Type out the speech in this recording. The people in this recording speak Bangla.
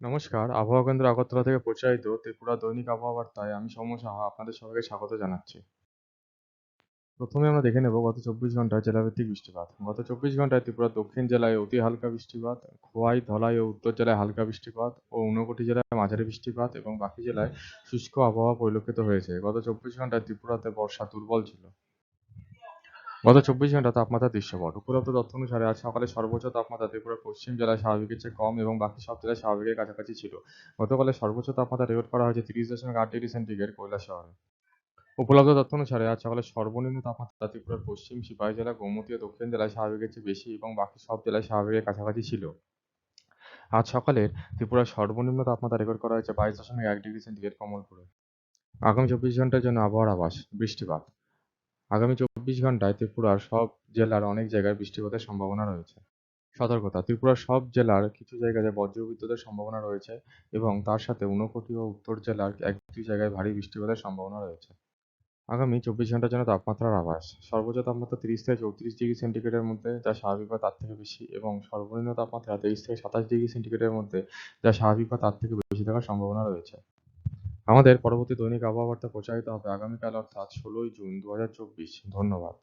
নমস্কার। আবহাওয়া কেন্দ্র আগরতলা থেকে প্রচারিত ত্রিপুরা দৈনিক আবহাওয়া বার্তায় আমি সৌম্য সাহা আপনাদের সবাইকে স্বাগত জানাচ্ছি। প্রথমে আমরা দেখে নেব গত চব্বিশ ঘন্টায় জেলাভিত্তিক বৃষ্টিপাত। গত চব্বিশ ঘন্টায় ত্রিপুরার দক্ষিণ জেলায় অতি হালকা বৃষ্টিপাত, খোয়াই, ধলাই ও উত্তর জেলায় হালকা বৃষ্টিপাত ও ঊনকোটি জেলায় মাঝারি বৃষ্টিপাত এবং বাকি জেলায় শুষ্ক আবহাওয়া পরিলক্ষিত হয়েছে। গত চব্বিশ ঘন্টায় ত্রিপুরাতে বর্ষা দুর্বল ছিল। গত চব্বিশ ঘণ্টা তাপমাত্রা দৃশ্যপট। উপলব্ধ তথ্য অনুসারে আজ সকালে সর্বোচ্চ তাপমাত্রা ত্রিপুরার পশ্চিম জেলায় স্বাভাবিকের চেয়ে কম এবং বাকি সব জেলায় স্বাভাবিকের কাছাকাছি ছিল। গতকালে সর্বোচ্চ তাপমাত্রা রেকর্ড করা হয়েছে তিরিশ দশমিক আট ডিগ্রি সেন্টিগ্রেড শহরে। উপলব্ধ তথ্য অনুসারে আজ সকালে সর্বনিম্ন তাপমাত্রা ত্রিপুরার পশ্চিম সিপাহী জেলা, গোমতী ও দক্ষিণ জেলায় স্বাভাবিকের চেয়ে বেশি এবং বাকি সব জেলায় স্বাভাবিকের কাছাকাছি ছিল। আজ সকালের ত্রিপুরার সর্বনিম্ন তাপমাত্রা রেকর্ড করা হয়েছে বাইশ দশমিক এক ডিগ্রি সেন্টিগ্রেড কমলপুরে। আগামী চব্বিশ ঘণ্টার জন্য আবহাওয়ার আবাস বৃষ্টিপাত। আগামী চব্বিশ ঘন্টায় ত্রিপুরার সব জেলার অনেক জায়গায় বৃষ্টিপাতের সম্ভাবনা রয়েছে। সতর্কতা, ত্রিপুরার সব জেলার কিছু জায়গায় বজ্রবিদ্যুতের সম্ভাবনা রয়েছে এবং তার সাথে ঊনকোটি ও উত্তর জেলার এক দুই জায়গায় ভারী বৃষ্টিপাতের সম্ভাবনা রয়েছে। আগামী চব্বিশ ঘণ্টার জন্য তাপমাত্রার আভাস। সর্বোচ্চ তাপমাত্রা তিরিশ থেকে চৌত্রিশ ডিগ্রি সেন্টিগ্রেডের মধ্যে, যা স্বাভাবিক বা তার থেকে বেশি, এবং সর্বনিম্ন তাপমাত্রা তেইশ থেকে সাতাশ ডিগ্রি সেন্টিগ্রেডের মধ্যে, যা স্বাভাবিক বা তার থেকে বেশি থাকার সম্ভাবনা রয়েছে। আমাদের পরবর্তী দৈনিক আবহাওয়া বার্তা প্রচারিত হবে আগামীকাল অর্থাৎ ষোলোই জুন দু হাজার চব্বিশ। ধন্যবাদ।